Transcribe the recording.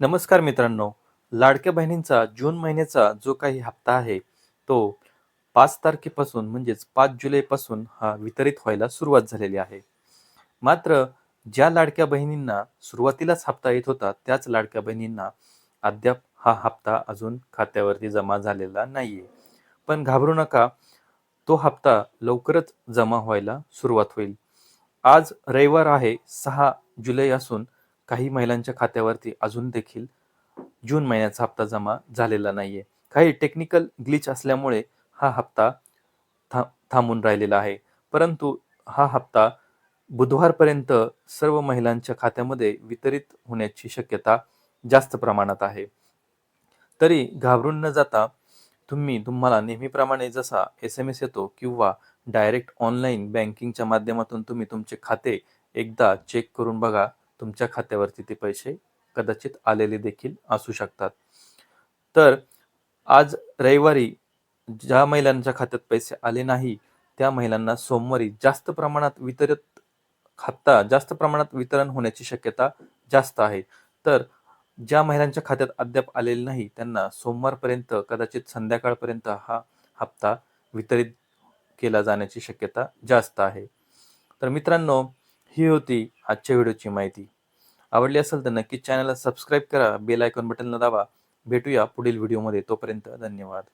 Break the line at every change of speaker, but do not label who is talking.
नमस्कार मित्रांनो. लाडक्या बहिणींचा जून महिन्याचा जो काही हप्ता आहे तो पाच तारखेपासून म्हणजेच पाच जुलैपासून हा वितरित व्हायला सुरुवात झालेली आहे. मात्र ज्या लाडक्या बहिणींना सुरुवातीलाच हप्ता येत होता त्याच लाडक्या बहिणींना अद्याप हा हप्ता अजून खात्यावरती जमा झालेला नाहीये. पण घाबरू नका तो हप्ता लवकरच जमा व्हायला सुरुवात होईल. आज रविवार आहे सहा जुलै असून काही महिलांच्या खात्यावरती अजून देखील जून महिन्याचा हप्ता जमा झालेला नाहीये. काही टेक्निकल ग्लिच असल्यामुळे हा हप्ता था थांबून राहिलेला आहे. परंतु हा हप्ता बुधवारपर्यंत सर्व महिलांच्या खात्यामध्ये वितरित होण्याची शक्यता जास्त प्रमाणात आहे. तरी घाबरून न जाता तुम्ही तुम्हाला नेहमीप्रमाणे जसा एस एम एस येतो किंवा डायरेक्ट ऑनलाईन बँकिंगच्या माध्यमातून तुम्ही तुमचे खाते एकदा चेक करून बघा. तुमच्या खात्यावरती ते पैसे कदाचित आलेले देखील असू शकतात. तर आज रविवारी ज्या महिलांच्या खात्यात पैसे आले नाही त्या महिलांना सोमवारी जास्त प्रमाणात वितरित हप्ता जास्त प्रमाणात वितरण होण्याची शक्यता जास्त आहे. तर ज्या महिलांच्या खात्यात अद्याप आलेले नाही त्यांना सोमवारपर्यंत कदाचित संध्याकाळपर्यंत हा हप्ता वितरित केला जाण्याची शक्यता जास्त आहे. तर मित्रांनो ही होती आजच्या व्हिडिओची माहिती. आवडली असेल तर नक्कीच चॅनलला सबस्क्राईब करा बेल आयकॉन बटनला दाबा. भेटूया पुढील व्हिडिओमध्ये तोपर्यंत धन्यवाद.